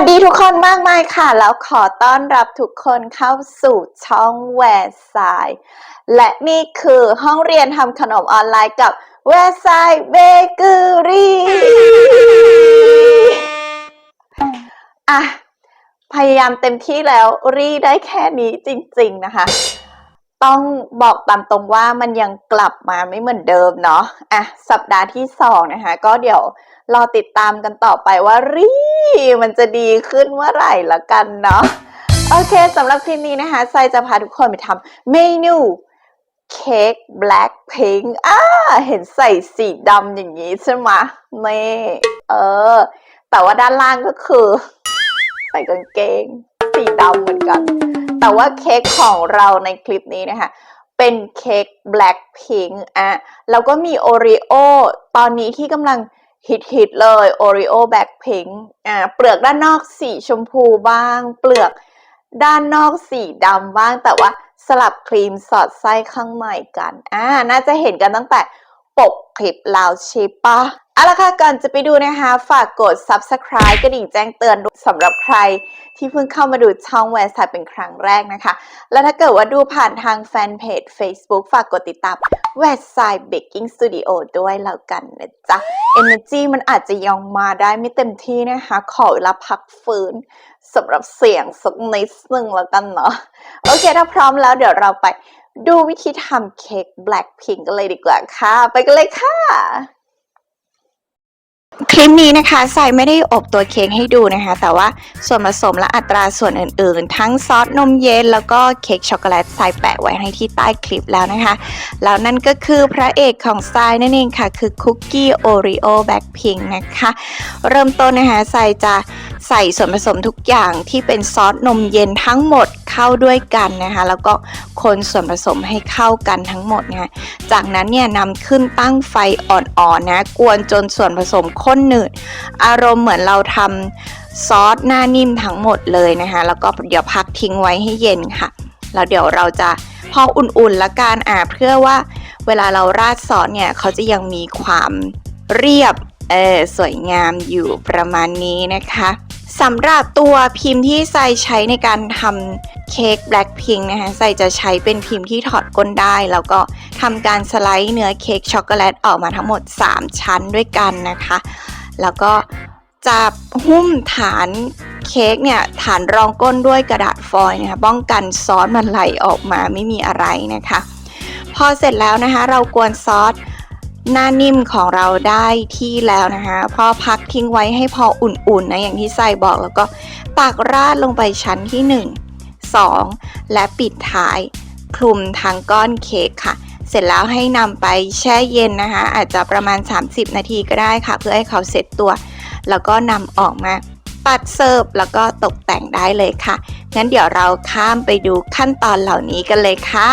วัสดีทุกคนมากมายค่ะ แล้วขอต้อนรับทุกคนเข้าสู่ช่องแวร์ไซและนี่คือห้องเรียนทำขนมออนไลน์กับแวร์ไซเบเกอรี่อะพยายามเต็มที่แล้วรีได้แค่นี้จริง ๆ นะคะ ต้องบอกตามตรงว่ามันยังกลับมาไม่เหมือนเดิมเนาะอะสัปดาห์ที่สองนะคะ ก็เดี๋ยวรอติดตามกันต่อไปว่ารีมันจะดีขึ้นเมื่อไหร่ละกันเนาะโอเคสำหรับคลิปนี้นะคะไซจะพาทุกคนไปทำเมนูเค้กแบล็คพิงอ่าเห็นใส่สีดำอย่างนี้ใช่ไหมนี่เออ แต่ว่าด้านล่างก็คือ ใส่กางเกง สีดำเหมือนกัน แต่ว่าเค้กของเราในคลิปนี้นะคะ เป็นเค้กแบล็คพิงอะแล้วก็มีโอรีโอตอนนี้ที่กำลังฮิตๆเลยโอรีโอแบล็คพิงอะเปลือกด้านนอกสีชมพูบ้าง เปลือกด้านนอกสีดำบ้าง แต่ว่าสลับครีมสอดไส้ข้างในกันอ่าน่าจะเห็นกันตั้งแต่ปกคลิปแล้วใช่ปะ เอาละค่ะก่อนจะไปดูนะคะ ฝากกด subscribe กระดิ่งแจ้งเตือนด้วยสำหรับใครที่เพิ่งเข้ามาดูช่องแวร์ไซเป็นครั้งแรกนะคะ แล้วถ้าเกิดว่าดูผ่านทางแฟนเพจ Facebook ฝากกดติดตามแวร์ไซเบกกิ้งสตูดิโอด้วยแล้วกันนะจ๊ะ Energy มันอาจจะยังมาได้ไม่เต็มที่นะคะ ขอเวลาพักฟื้นสำหรับเสียงสักนิดนึงแล้วกันเนาะโอเค ถ้าพร้อมแล้วเดี๋ยวเราไปดูวิธีทำเค้ก Blackpink กันเลยดีกว่าค่ะ ไปกันเลยค่ะ คลิปนี้นะคะใส่ไม่ได้อบตัวเค้กให้ดูนะคะ แต่ว่าส่วนผสมและอัตราส่วนอื่น ๆ ทั้งซอสนมเย็นแล้วก็เค้กช็อกโกแลตใส่แปะไว้ให้ที่ใต้คลิปแล้วนะคะ แล้วนั่นก็คือพระเอกของทรายนั่นเองค่ะ คือคุกกี้โอรีโอแบ็คพิงนะคะ เริ่มต้นนะคะใส่จะใส่ส่วนผสมทุกอย่างที่เป็นซอสนมเย็นทั้งหมดเข้าด้วยกันนะคะ แล้วก็คนส่วนผสมให้เข้ากันทั้งหมดนะคะจากนั้นเนี่ยนำขึ้นตั้งไฟอ่อน ๆ นะ กวนจนส่วนผสมข้นหนืด อารมณ์เหมือนเราทำซอสหน้านิ่มทั้งหมดเลยนะคะแล้วก็เดี๋ยวพักทิ้งไว้ให้เย็นค่ะแล้วเดี๋ยวเราจะพออุ่นๆละกันอ่าเพื่อว่าเวลาเราราดซอสเนี่ยเขาจะยังมีความเรียบเออสวยงามอยู่ประมาณนี้นะคะ สำหรับตัวพิมพ์ที่ใส่ใช้ในการทำเค้กแบล็คพิงนะคะใส่จะใช้เป็นพิมพ์ที่ถอดก้นได้ แล้วก็ทำการสไลด์เนื้อเค้กช็อกโกแลตออกมาทั้งหมด 3 ชั้นด้วยกันนะคะ แล้วก็จะหุ้มฐานเค้กเนี่ยฐานรองก้นด้วยกระดาษฟอยล์นะคะป้องกันซอสมันไหลออกมาไม่มีอะไรนะคะ พอเสร็จแล้วนะคะ เรากวนซอส หน้านิ่มของเราได้ที่แล้วนะคะพอพักทิ้งไว้ให้พออุ่นๆนะอย่างที่ใส่บอกแล้วก็ตักราดลงไปชั้นที่ 1 2 และปิดท้ายคลุมทั้งก้อนเค้กค่ะ เสร็จแล้วให้นำไปแช่เย็นนะคะ อาจจะประมาณ 30 นาทีก็ได้ค่ะ เพื่อให้เขาเสร็จตัว แล้วก็นำออกมาตัดเสิร์ฟแล้วก็ตกแต่งได้เลยค่ะงั้นเดี๋ยวเราข้ามไปดูขั้นตอนเหล่านี้กันเลยค่ะ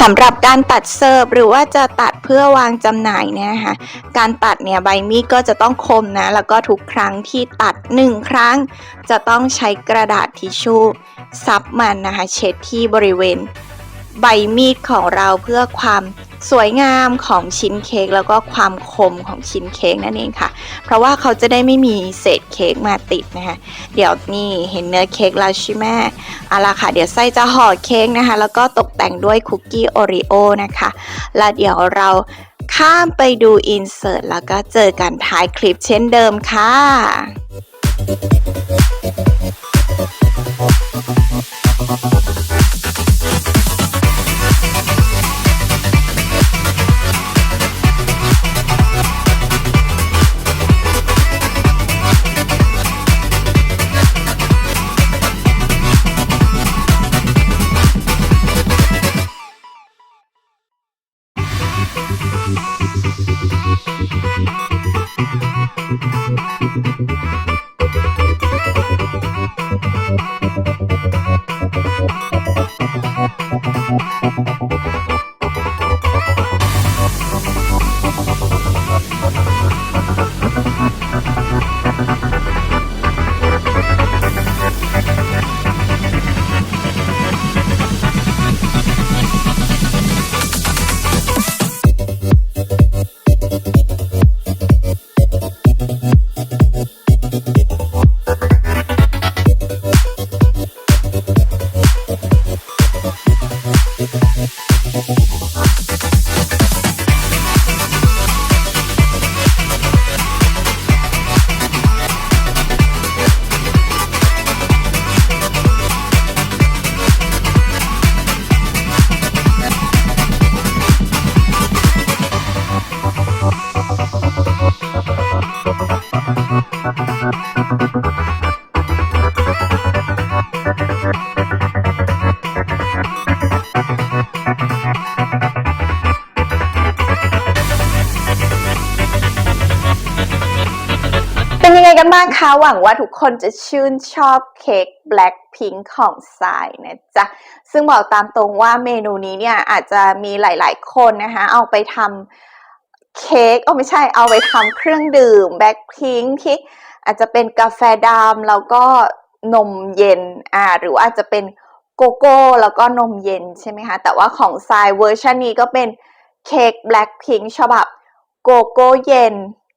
สำหรับการตัดเสิร์ฟหรือว่าจะตัดเพื่อวางจำหน่ายเนี่ยนะคะการตัดเนี่ยใบมีดก็จะต้องคมนะ แล้วก็ทุกครั้งที่ตัดหนึ่งครั้ง จะต้องใช้กระดาษทิชชู่ซับมันนะคะ เช็ดที่บริเวณ ใบมีดของเราเพื่อความ สวยงามของชิ้นเค้กแล้วก็ความคมของชิ้นเค้กนั่นเองค่ะ เพราะว่าเขาจะได้ไม่มีเศษเค้กมาติดนะคะเดี๋ยวนี่เห็นเนื้อเค้กแล้วใช่ไหมเอาละค่ะ เดี๋ยวไส้จะห่อเค้กนะคะ แล้วก็ตกแต่งด้วยคุกกี้โอรีโอนะคะ แล้วเดี๋ยวเราข้ามไปดูอินเสิร์ตแล้วก็เจอกันท้ายคลิปเช่นเดิมค่ะเป็ นยังไงกันบ้างคะหวังว่าทุกคนจะชื่นชอบเค้ก Black Pink ของทรายนะจ๊ะ ซึ่งบอกตามตรงว่าเมนูนี้เนี่ยอาจจะมีหลายๆคนนะคะ เอาไปทำเค้กเอาไม่ใช่เอาไปทำเครื่องดื่ม Black Pink ที่อาจจะเป็นกาแฟดำแล้วก็นมเย็นอ่าหรือว่าอาจจะเป็นโกโก้แล้วก็นมเย็นใช่ไหมคะ แต่ว่าของทรายเวอร์ชันนี้ก็เป็นเค้ก Black Pink ฉบับโกโก้เย็น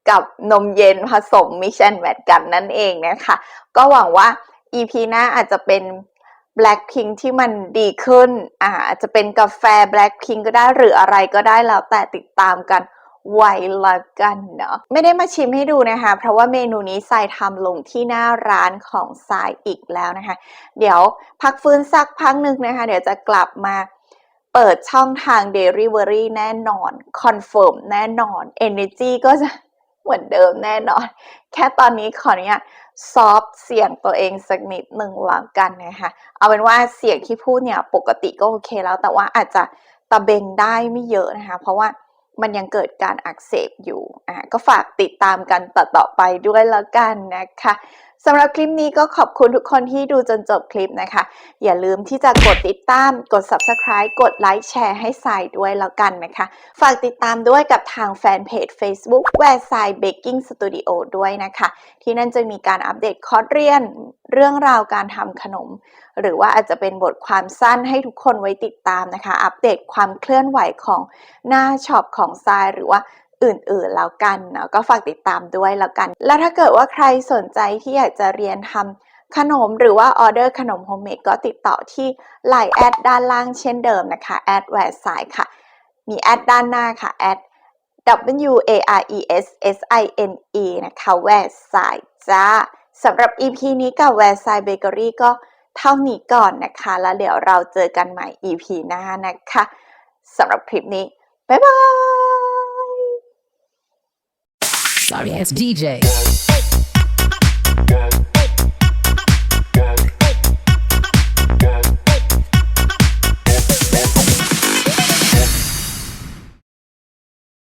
กับนมเย็นผสมมิชแอนแมทกันนั่นเองนะคะ ก็หวังว่า EP หน้าอาจจะเป็น Blackpink ที่มันดีขึ้นอาอาจจะเป็นกาแฟ Blackpink ก็ได้หรืออะไรก็ได้แล้วแต่ติดตามกันไว้ละกันเนาะไม่ได้มาชิมให้ดูนะคะ เพราะว่าเมนูนี้ทรายทำลงที่หน้าร้านของทรายอีกแล้วนะคะ เดี๋ยวพักฟื้นสักพักหนึ่งนะคะ เดี๋ยวจะกลับมาเปิดช่องทาง Delivery แน่นอน คอนเฟิร์มแน่นอน Energy ก็จะ เหมือนเดิมแน่นอน แค่ตอนนี้ขออนุญาตซอฟเสียงตัวเองสักนิดหนึ่งหลังกันนะคะ เอาเป็นว่าเสียงที่พูดเนี่ยปกติก็โอเคแล้ว แต่ว่าอาจจะตะเบงได้ไม่เยอะนะคะ เพราะว่ามันยังเกิดการอักเสบอยู่อะก็ฝากติดตามกันต่อๆไปด้วยแล้วกันนะคะ สำหรับคลิปนี้ก็ขอบคุณทุกคนที่ดูจนจบคลิปนะคะ อย่าลืมที่จะกดติดตาม กด subscribe กดไลค์แชร์ให้สายด้วยแล้วกันนะคะ ฝากติดตามด้วยกับทางแฟนเพจ Facebook แวร์ไซเบกกิ้งสตูดิโอด้วยนะคะ ที่นั่นจะมีการอัปเดตคอร์สเรียนเรื่องราวการทำขนม หรือว่าอาจจะเป็นบทความสั้นให้ทุกคนไว้ติดตามนะคะ อัปเดตความเคลื่อนไหวของหน้าช็อปของทรายหรือว่า อื่นๆแล้วกันเนาะก็ฝากติดตามด้วยแล้วกัน แล้วถ้าเกิดว่าใครสนใจที่อยากจะเรียนทำขนมหรือว่าออเดอร์ขนมโฮมเมดก็ติดต่อที่ Line แอดด้านล่างเช่นเดิมนะคะแอดแวร์ไซค่ะ มีแอดด้านหน้าค่ะแอด W A R E S S I N E นะคะแวร์ไซจ้าสำหรับ EP นี้กับแวร์ไซเบเกอรี่ก็เท่านี้ก่อนนะคะ แล้วเดี๋ยวเราเจอกันใหม่ EP หน้านะคะสำหรับคลิปนี้ บ๊ายบาย sorry it's DJ.